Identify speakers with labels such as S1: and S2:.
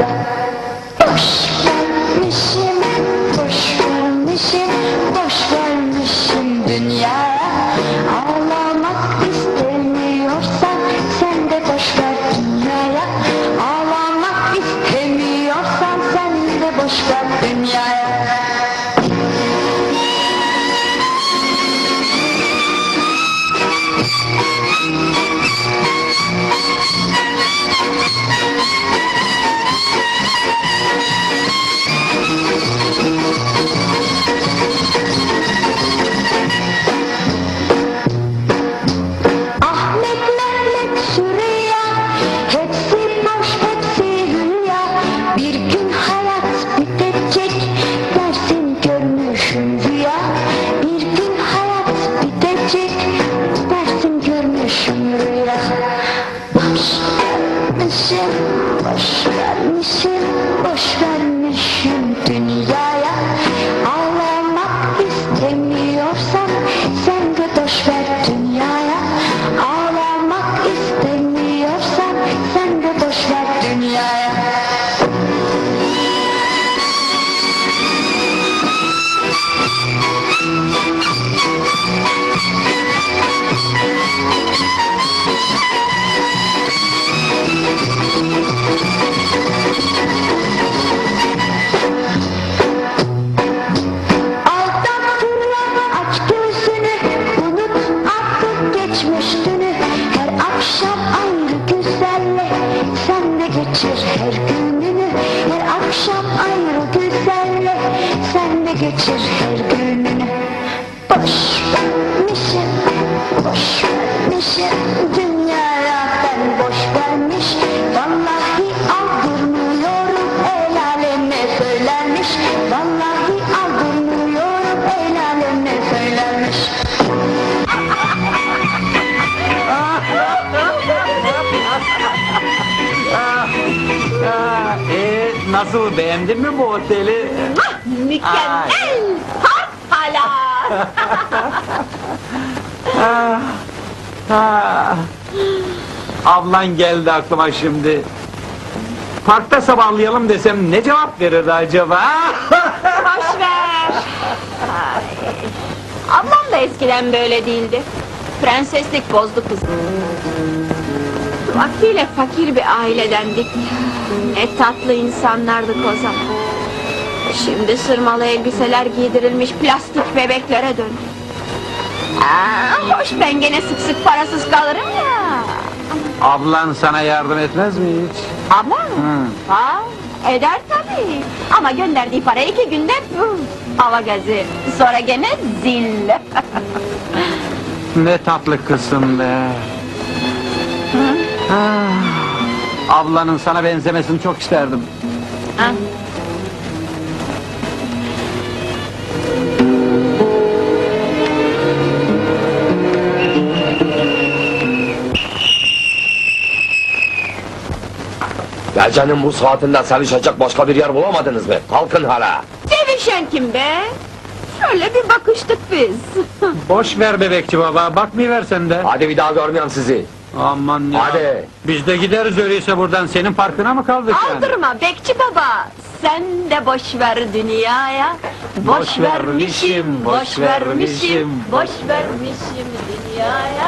S1: Boş vermişim, boş vermişim Boş vermişim dünyaya Ağlamak istemiyorsan Sen de boş dünyaya Ağlamak istemiyorsan Sen de boş ver geçir her gününü Boş vermişim Boş vermişim. Dünyaya ben boş vermiş. Vallahi aldırmıyorum El aleme söylenmiş. Vallahi aldırmıyorum El aleme söylenmiş.
S2: Ee, nasıl beğendin mi bu oteli?
S3: Mükemmel! Hala!
S2: Ha. Ablan geldi aklıma şimdi. Parkta sabahlayalım desem ne cevap verirdi acaba?
S3: Boş ver! Ay. Ablam da eskiden böyle değildi. Prenseslik bozdu kızı. Vaktiyle fakir bir ailedendik. Ne tatlı insanlardık o zaman. Şimdi sırmalı elbiseler giydirilmiş plastik bebeklere döndük. Aa, hoş ben gene sık sık parasız kalırım ya.
S2: Ablan sana yardım etmez mi hiç?
S3: Abla mı? Ha, eder tabii. Ama gönderdiği para iki günde üf, hava gazı. Sonra gene zil.
S2: Ne tatlı kızsın be. Ah, Ablanın sana benzemesini çok isterdim.
S3: Ha.
S4: Gecenin bu saatinde sevişecek başka bir yer bulamadınız mı? Kalkın hala.
S3: Sevişen kim be? Şöyle bir bakıştık biz.
S2: Boş ver bebekçi baba, bakmayıver sen de.
S4: Hadi bir daha görmeyeyim sizi.
S2: Aman ya.
S4: Hadi.
S2: Biz de gideriz öyleyse buradan, senin parkına mı kaldık yani?
S3: Aldırma bekçi baba. Sen de boş ver dünyaya. Boş,
S2: Boş
S3: vermişim,
S2: vermişim,
S3: boş
S2: boş
S3: vermişim,
S2: vermişim,
S3: boş vermişim dünyaya.